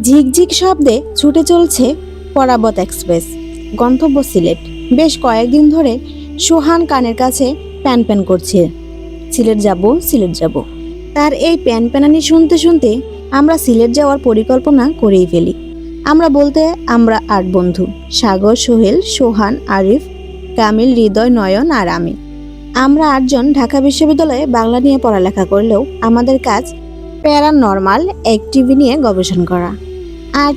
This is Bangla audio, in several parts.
ঝিকঝিক শব্দে ছুটে চলছে পরাবত এক্সপ্রেস, গন্তব্য সিলেট। বেশ কয়েকদিন ধরে সোহান কানের কাছে প্যান প্যান করছে। সিলেট যাব সিলেট যাব। তার এই প্যান প্যানানি শুনতে শুনতে আমরা সিলেট যাওয়ার পরিকল্পনা করেই ফেলি। আমরা বলতে আমরা আট বন্ধু, সাগর, সোহেল, সোহান, আরিফ, কামিল, হৃদয়, নয়ন আর আমি। আমরা আটজন ঢাকা বিশ্ববিদ্যালয়ে বাংলা নিয়ে পড়ালেখা করলেও আমাদের কাজ প্যারানর্মাল অ্যাক্টিভি নিয়ে গবেষণা করা। আর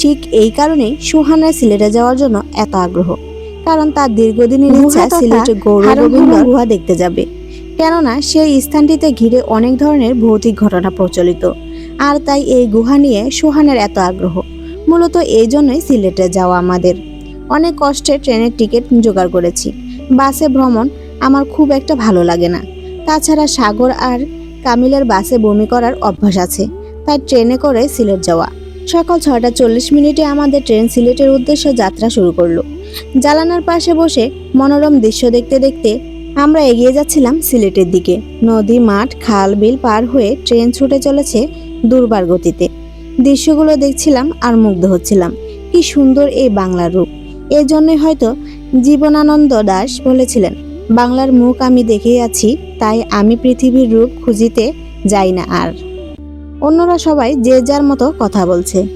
ঠিক এই কারণেই সুহানের সিলেটে যাওয়ার জন্য এত আগ্রহ কারণ তার দীর্ঘদিনের ইচ্ছা সিলেটে গৌরব গুহা দেখতে যাবে। কেননা সেই স্থানটিতে ঘিরে অনেক ধরনের ভৌতিক ঘটনা প্রচলিত আর তাই এই গুহা নিয়ে সুহানের এত আগ্রহ। মূলত এই জন্যই সিলেটে যাওয়া আমাদের। অনেক কষ্টে ট্রেনের টিকিট জোগাড় করেছি। বাসে ভ্রমণ আমার খুব একটা ভালো লাগে না। তাছাড়া সাগর আর কামিলের বাসে বমি করার অভ্যাস আছে। তাই ট্রেনে করে সিলেট যাওয়া। সকাল ছয়টা চল্লিশ মিনিটে আমাদের ট্রেন সিলেটের উদ্দেশ্যে যাত্রা শুরু করল। জালানার পাশে বসে মনোরম দৃশ্য দেখতে দেখতে আমরা এগিয়ে যাচ্ছিলাম সিলেটের দিকে। নদী, মাঠ, খাল, বিল পার হয়ে ট্রেন ছুটে চলেছে দুর্বার গতিতে। দৃশ্যগুলো দেখছিলাম আর মুগ্ধ হচ্ছিলাম। কি সুন্দর এই বাংলার রূপ। এই জন্যই হয়তো জীবনানন্দ দাস বলেছিলেন, বাংলার মুখ আমি দেখেই আছি তাই আমি পৃথিবীর রূপ খুঁজিতে যাই না আর। অন্যরা সবাই যে যার মতো কথা বলছে।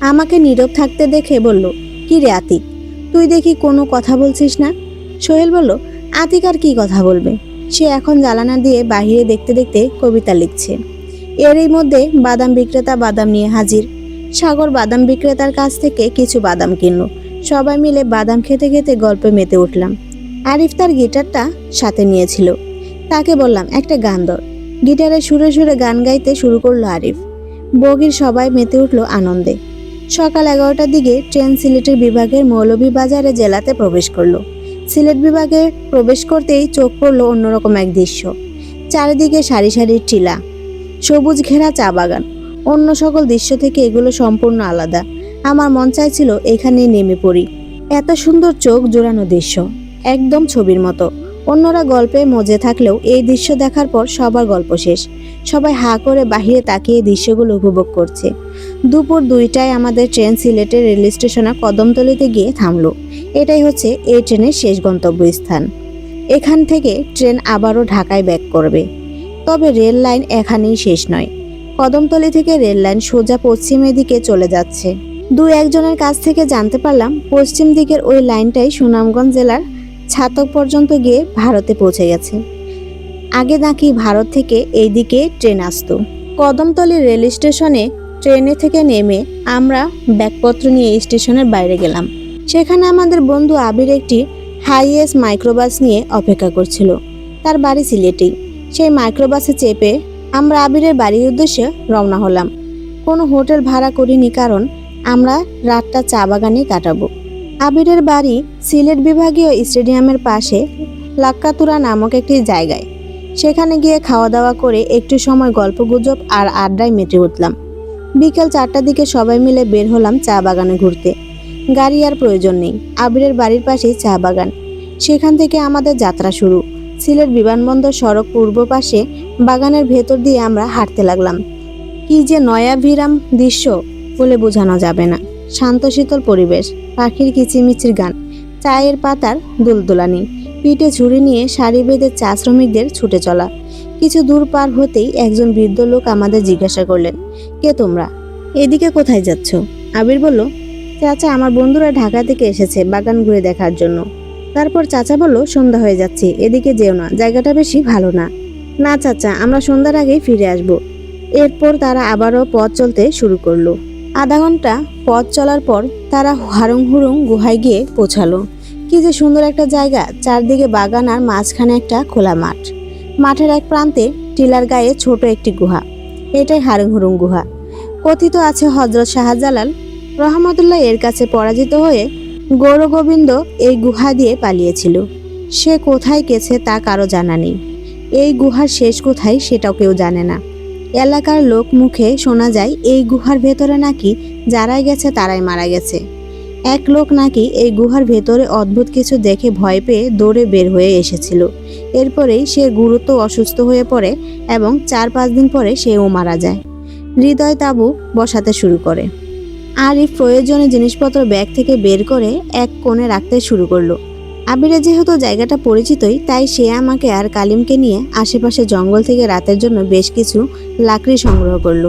আমাকে নীরব থাকতে দেখে বলল, কি রে আতিক? তুই দেখি কোনো কথা বলছিস না? সোহেল বলল, আতিক আর কি কথা বলবে? সে এখন জ্বালানা দিয়ে বাহিরে দেখতে দেখতে কবিতা লিখছে। এরই মধ্যে বাদাম বিক্রেতা বাদাম নিয়ে হাজির। সাগর বাদাম বিক্রেতার কাছ থেকে কিছু বাদাম কিনল। সবাই মিলে বাদাম খেতে খেতে গল্পে মেতে উঠলাম। আরিফ তার গিটারটা সাথে নিয়েছিল। তাকে বললাম, একটা গান ধর। গিটারে সুরে সুরে গান গাইতে শুরু করল আরিফ। বগির সবাই মেতে উঠল আনন্দে। সকাল এগারোটার দিকে ট্রেন সিলেটের বিভাগের মৌলভীবাজারে জেলাতে প্রবেশ করল। সিলেট বিভাগে প্রবেশ করতেই চোখ পড়ল অন্যরকম এক দৃশ্য। চারিদিকে সারি সারি টিলা, সবুজ ঘেরা চা বাগান। অন্য সকল দৃশ্য থেকে এগুলো সম্পূর্ণ আলাদা। আমার মন চাইছিল এখানেই নেমে পড়ি। এত সুন্দর চোখ জোড়ানো দৃশ্য, একদম ছবির মতো। অন্যরা গল্পে মজে থাকলেও এই দৃশ্য দেখার পর সবার গল্প শেষ। সবাই হা করে বাহিরে তাকিয়ে দৃশ্যগুলো উপভোগ করছে। দুপুর দুইটায় আমাদের ট্রেন সিলেটের রেল স্টেশনে কদমতলিতে গিয়ে থামলো। এটাই হচ্ছে এই ট্রেনের শেষ গন্তব্যস্থান। এখান থেকে ট্রেন আবারও ঢাকায় ব্যাক করবে। তবে রেল লাইন এখানেই শেষ নয়। কদমতলি থেকে রেল লাইন সোজা পশ্চিমের দিকে চলে যাচ্ছে। দু একজনের কাছ থেকে জানতে পারলাম, পশ্চিম দিকের ওই লাইনটাই সুনামগঞ্জ জেলার ছাতক পর্যন্ত গিয়ে ভারতে পৌঁছে গেছে। আগে নাকি ভারত থেকে এই দিকে ট্রেন আসতো। কদমতলি রেল স্টেশনে ট্রেনে থেকে নেমে আমরা ব্যাগপত্র নিয়ে স্টেশনের বাইরে গেলাম। সেখানে আমাদের বন্ধু আবির একটি হাইএস মাইক্রোবাস নিয়ে অপেক্ষা করছিল। তার বাড়ি সিলেটেই। সেই মাইক্রোবাসে চেপে আমরা আবিরের বাড়ির উদ্দেশ্যে রওনা হলাম। কোনো হোটেল ভাড়া করিনি কারণ আমরা রাতটা চা বাগানে কাটাবো। আবিরের বাড়ি সিলেট বিভাগীয় স্টেডিয়ামের পাশে লাক্কাতুরা নামক একটি জায়গায়। সেখানে গিয়ে খাওয়া দাওয়া করে একটু সময় গল্পগুজব আর আড্ডায় মেতে উঠলাম। বিকেল চারটার দিকে সবাই মিলে বের হলাম চা বাগানে ঘুরতে। গাড়ি আর প্রয়োজন নেই, আবিরের বাড়ির পাশেই চা বাগান। সেখান থেকে আমাদের যাত্রা শুরু। সিলেট বিমানবন্দর সড়ক পূর্ব পাশে বাগানের ভেতর দিয়ে আমরা হাঁটতে লাগলাম। কি যে নয়া ভিরাম দৃশ্য বলে বোঝানো যাবে না। শান্ত শীতল পরিবেশ, পাখির কিচিমিচির গান, চায়ের পাতার দুলদুলানি, পিঠে ঝুড়ি নিয়ে সারি বেঁধে চা শ্রমিকদের ছুটে চলা। কিছু দূর পার হতেই একজন বৃদ্ধ লোক আমাদের জিজ্ঞাসা করলেন, কে তোমরা? এদিকে কোথায় যাচ্ছ? আবির বলল, চাচা আমার বন্ধুরা ঢাকা থেকে এসেছে বাগান ঘুরে দেখার জন্য। তারপর চাচা বলল, সন্ধ্যা হয়ে যাচ্ছে, এদিকে যেও না, জায়গাটা বেশি ভালো না। না চাচা, আমরা সন্ধ্যার আগেই ফিরে আসব। এরপর তারা আবারও পথ চলতে শুরু করল। আধা ঘণ্টা পথ চলার পর তারা হারুং হুরুং গুহায় গিয়ে পৌঁছালো। কি যে সুন্দর একটা জায়গা, চারদিকে বাগান আর মাঝখানে একটা খোলা মাঠ। মাঠের এক প্রান্তে টিলার গায়ে ছোট একটি গুহা। এটাই হারুং হুরুং গুহা। কথিত আছে হজরত শাহজালাল রহমতুল্লাহ এর কাছে পরাজিত হয়ে গৌরগোবিন্দ এই গুহা দিয়ে পালিয়েছিল। সে কোথায় গেছে তা কারও জানা নেই। এই গুহার শেষ কোথায় সেটাও কেউ জানে না। এলাকার লোক মুখে শোনা যায়, এই গুহার ভেতরে নাকি যারাই গেছে তারাই মারা গেছে। এক লোক নাকি এই গুহার ভেতরে অদ্ভুত কিছু দেখে ভয় পেয়ে দৌড়ে বের হয়ে এসেছিল। এরপরেই সে গুরুত্ব অসুস্থ হয়ে পড়ে এবং চার পাঁচ দিন পরে সেও মারা যায়। হৃদয় তাবু বসাতে শুরু করে। আরিফ প্রয়োজনীয় জিনিসপত্র ব্যাগ থেকে বের করে এক কোণে রাখতে শুরু করল। আবিরে যেহেতু জায়গাটা পরিচিতই, তাই সে আমাকে আর কালিমকে নিয়ে আশেপাশে জঙ্গল থেকে রাতের জন্য বেশ কিছু লাকড়ি সংগ্রহ করল।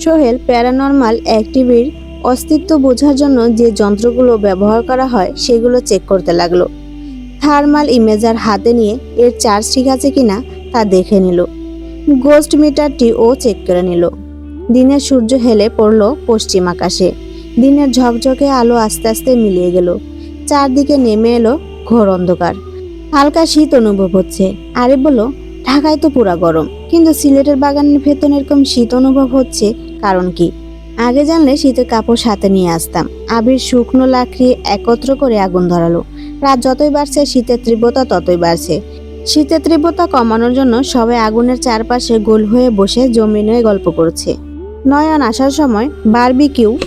সোহেল প্যারানর্মাল অ্যাক্টিভির অস্তিত্ব বোঝার জন্য যে যন্ত্রগুলো ব্যবহার করা হয়, সেগুলো চেক করতে লাগল। থার্মাল ইমেজার হাতে নিয়ে এর চার্জ ঠিক আছে কিনা তা দেখে নিল। গোস্ট মিটারটি ও চেক করে নিল। দিনের সূর্য হেলে পড়ল পশ্চিম আকাশে। দিনের ঝকঝকে আলো আস্তে আস্তে মিলিয়ে গেল। চারদিকে নেমে এলো ঘোর অন্ধকার। হালকা শীত অনুভব হচ্ছে। আরে বলো ঢাকায় তো পুরা গরম। কিন্তু সিলেটের বাগানের ভেতর এরকম শীত অনুভব হচ্ছে, কারণ কি? আগে জানলে শীতের কাপড় সাথে নিয়ে আসতাম। আবির শুকনো লাকড়ি একত্র করে আগুন ধরালো। রাত যতই বাড়ছে, শীতের তীব্রতা ততই বাড়ছে। শীতের তীব্রতা কমানোর জন্য সবাই আগুনের চারপাশে গোল হয়ে বসে জমিনে গল্প করছে। নয়ন আসার সময় বারবিকিউ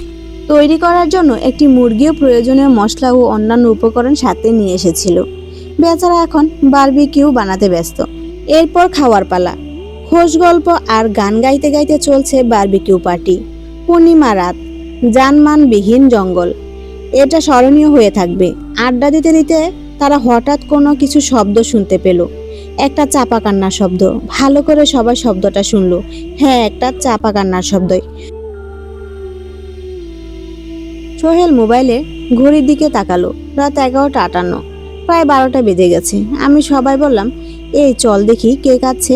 তৈরি করার জন্য একটি মুরগিও প্রয়োজনীয় মশলা ও অন্যান্য উপকরণ সাথে নিয়ে এসেছিল। বেচারা এখন বারবিকিউ বানাতে ব্যস্ত। এরপর খাওয়ার পালা। খোশ গল্প আর গান গাইতে গাইতে চলছে বারবিকিউ পার্টি। পূর্ণিমা রাত, যানমানবিহীন জঙ্গল। এটা স্মরণীয় হয়ে থাকবে। আড্ডা দিতে দিতে তারা হঠাৎ কোনো কিছু শব্দ শুনতে পেল। একটা চাপা কান্নার শব্দ। ভালো করে সবাই শব্দটা শুনলো। হ্যাঁ একটা চাপা কান্নার শব্দই। সোহেল মোবাইলে ঘড়ির দিকে তাকালো। রাত এগারোটা আটান্ন। প্রায় বারোটা বেজে গেছে। আমি সবাই বললাম, এই চল দেখি কে কাচ্ছে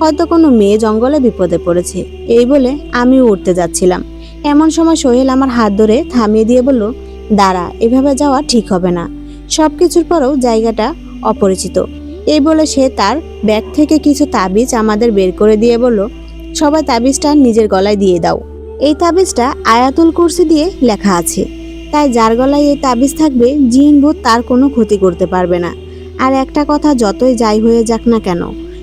হয়তো কোনো মেয়ে জঙ্গলে বিপদে পড়েছে। এই বলে আমিও উঠতে যাচ্ছিলাম। এমন সময় সোহেল আমার হাত ধরে থামিয়ে দিয়ে বলল, দাঁড়া, এভাবে যাওয়া ঠিক হবে না। সব কিছুর পরেও জায়গাটা অপরিচিত। এই বলে সে তার ব্যাগ থেকে কিছু তাবিজ আমাদের বের করে দিয়ে বলল, সবাই তাবিজটা নিজের গলায় দিয়ে দাও। এই তাবিজটা আয়াতুল কুরসি দিয়ে লেখা আছে। তাই যার গলায় এই তাবিজ থাকবে, জিন ভূত তার কোনো ক্ষতি করতে পারবে না। আর একটা কথা যতই যাই হয়ে যাক না কেন,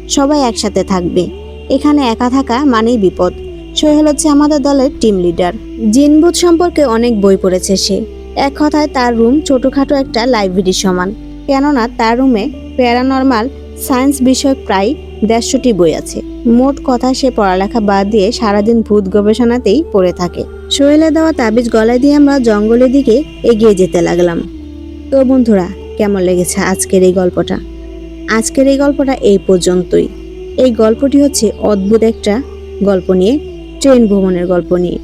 সবাই একসাথে থাকবে। এখানে একা থাকা মানেই বিপদ। সোহেল হচ্ছে আমাদের দলের টিম লিডার জিনভূত সম্পর্কে অনেক বই পড়েছে সে। এক কথায় তার রুম ছোটোখাটো একটা লাইব্রেরির সমান। কেননা তার রুমে প্যারানর্মাল সায়েন্স বিষয়ক প্রায় দেড়শোটি বই আছে। মোট কথা, সে পড়ালেখা বাদ দিয়ে সারাদিন ভূত গবেষণাতেই পড়ে থাকে। সোহেলে দেওয়া তাবিজ গলায় দিয়ে আমরা জঙ্গলের দিকে এগিয়ে যেতে লাগলাম। তো বন্ধুরা, কেমন লেগেছে আজকের এই গল্পটা? আজকের এই গল্পটা এই পর্যন্তই। এই গল্পটি হচ্ছে অদ্ভুত একটা গল্প নিয়ে, ট্রেন ভ্রমণের গল্প নিয়ে।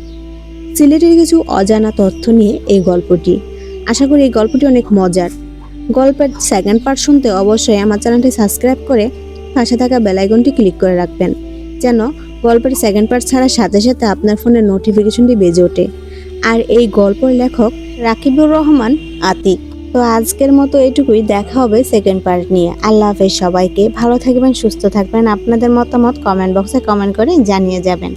সিলেটের কিছু অজানা তথ্য নিয়ে এই গল্পটি। আশা করি এই গল্পটি অনেক মজার। গল্পের সেকেন্ড পার্ট শুনতে অবশ্যই আমার চ্যানেলটি সাবস্ক্রাইব করে পাশে থাকা বেলাইকনটি ক্লিক করে রাখবেন। যেন গল্পের সেকেন্ড পার্ট ছাড়ার সাথে সাথে আপনার ফোনের নোটিফিকেশনটি বেজে ওঠে। আর এই গল্পের লেখক রাকিবুর রহমান আতিক। তো আজকের মতো এটুকুই, দেখা হবে সেকেন্ড পার্ট নিয়ে। আল্লাহ হাফেজ সবাইকে। ভালো থাকবেন, সুস্থ থাকবেন। আপনাদের মতামত কমেন্ট বক্সে কমেন্ট করে জানিয়ে যাবেন।